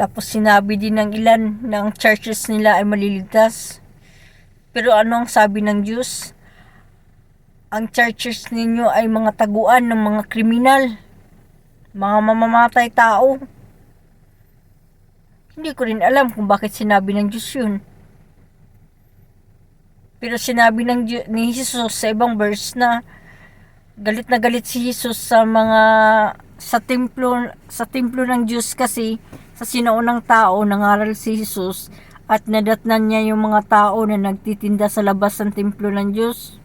Tapos sinabi din ng ilan na ang churches nila ay maliligtas. Pero ano ang sabi ng Diyos? Ang churches ninyo ay mga taguan ng mga kriminal. Mga mamamatay tao. Hindi ko rin alam kung bakit sinabi ng Diyos yun. Pero sinabi ng Diyo- ni Jesus sa ibang verse na galit na galit si Jesus sa mga sa templo sa templo ng Diyos kasi sa sinaunang tao nangaral si Jesus at nadatnan niya yung mga tao na nagtitinda sa labas ng templo ng Diyos.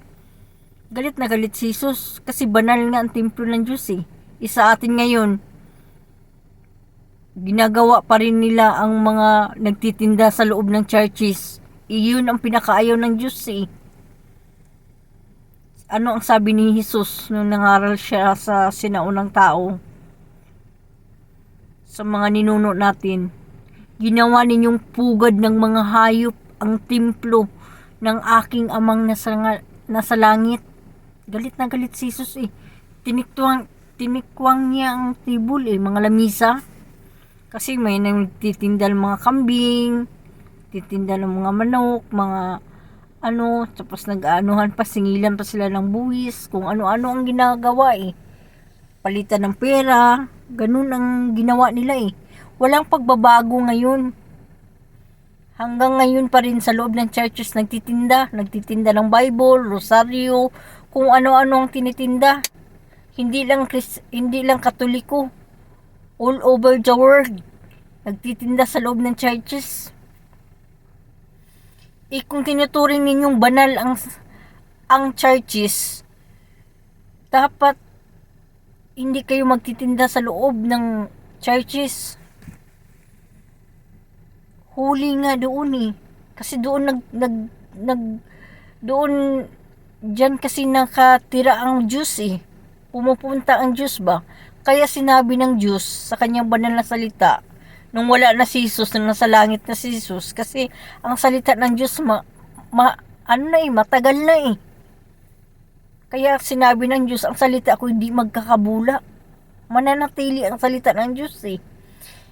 Galit na galit si Jesus kasi banal nga ang templo ng Diyos eh. Isa atin ngayon, ginagawa pa rin nila ang mga nagtitinda sa loob ng churches. Iyon ang pinakaayaw ng Diyos eh. Ano ang sabi ni Jesus nung nangaral siya sa sinaunang tao? Sa mga ninuno natin. Ginawa ninyong pugad ng mga hayop ang templo ng aking amang nasa, nasa langit. Galit na galit si Jesus eh. Tiniktuang, tinikwang niya ang tibul eh, mga lamisa. Kasi may nagtitinda ng mga kambing, titinda ng mga manok, mga ano, tapos nag-aanuhan pa, singilan pa sila ng buwis, kung ano-ano ang ginagawa eh. Palitan ng pera, ganun ang ginawa nila eh. Walang pagbabago ngayon. Hanggang ngayon pa rin sa loob ng churches nagtitinda, nagtitinda ng Bible, rosaryo, kung ano-ano ang tinitinda. Hindi lang Chris, hindi lang Katoliko. All over the world. Nagtitinda sa loob ng churches. Eh kung tinuturing ninyong banal ang ang churches, dapat hindi kayo magtitinda sa loob ng churches. Huli nga doon eh. Kasi doon nag nag nag doon diyan kasi nakatira ang Diyos eh. Pumupunta ang Diyos ba? Kaya sinabi ng Diyos sa kanyang banal na salita nung wala na si Jesus, nung nasa langit na si Jesus, kasi ang salita ng Diyos, ma, ma, ano na eh, matagal na eh. Kaya sinabi ng Diyos, ang salita ko hindi magkakabula. Mananatili ang salita ng Diyos eh.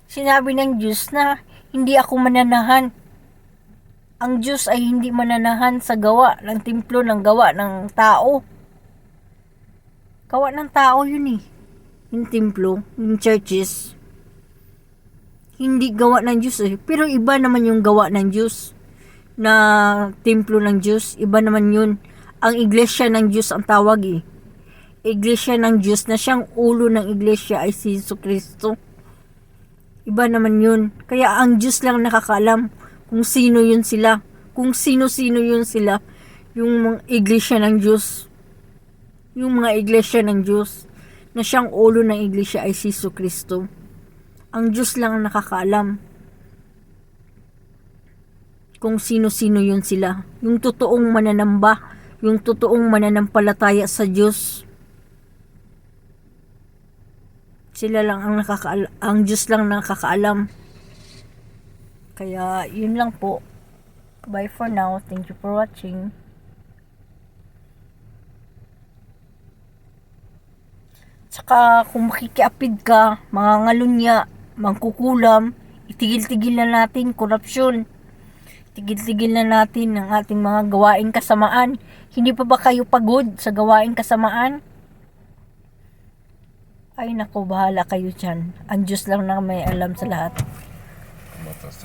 Sinabi ng Diyos na hindi ako mananahan. Ang Diyos ay hindi mananahan sa gawa ng templo ng gawa ng tao. Gawa ng tao yun eh. Yung templo, yung churches hindi gawa ng Diyos eh. Pero iba naman yung gawa ng Diyos na templo ng Diyos. Iba naman yun. Ang iglesia ng Diyos ang tawag eh. Iglesia ng Diyos na siyang ulo ng iglesia ay si Jesu Kristo. Iba naman yun. Kaya ang Diyos lang nakakaalam kung sino yun sila. Kung sino-sino yun sila. Yung mga iglesia ng Diyos. Yung mga iglesia ng Diyos na siyang ulo ng iglesia ay si Jesu Kristo. Ang Diyos lang ang nakakaalam kung sino-sino yun sila. Yung totoong mananamba, yung totoong mananampalataya sa Diyos. Sila lang ang nakakaalam, ang Diyos lang nakakaalam. Kaya yun lang po. Bye for now. Thank you for watching. Tsaka kung makikiapid ka, mga ngalunya, mangkukulam, itigil-tigil na natin korupsyon. Tigil-tigil na natin ang ating mga gawaing kasamaan. Hindi pa ba kayo pagod sa gawaing kasamaan? Ay nako, bahala kayo dyan. Ang Diyos lang na may alam sa lahat.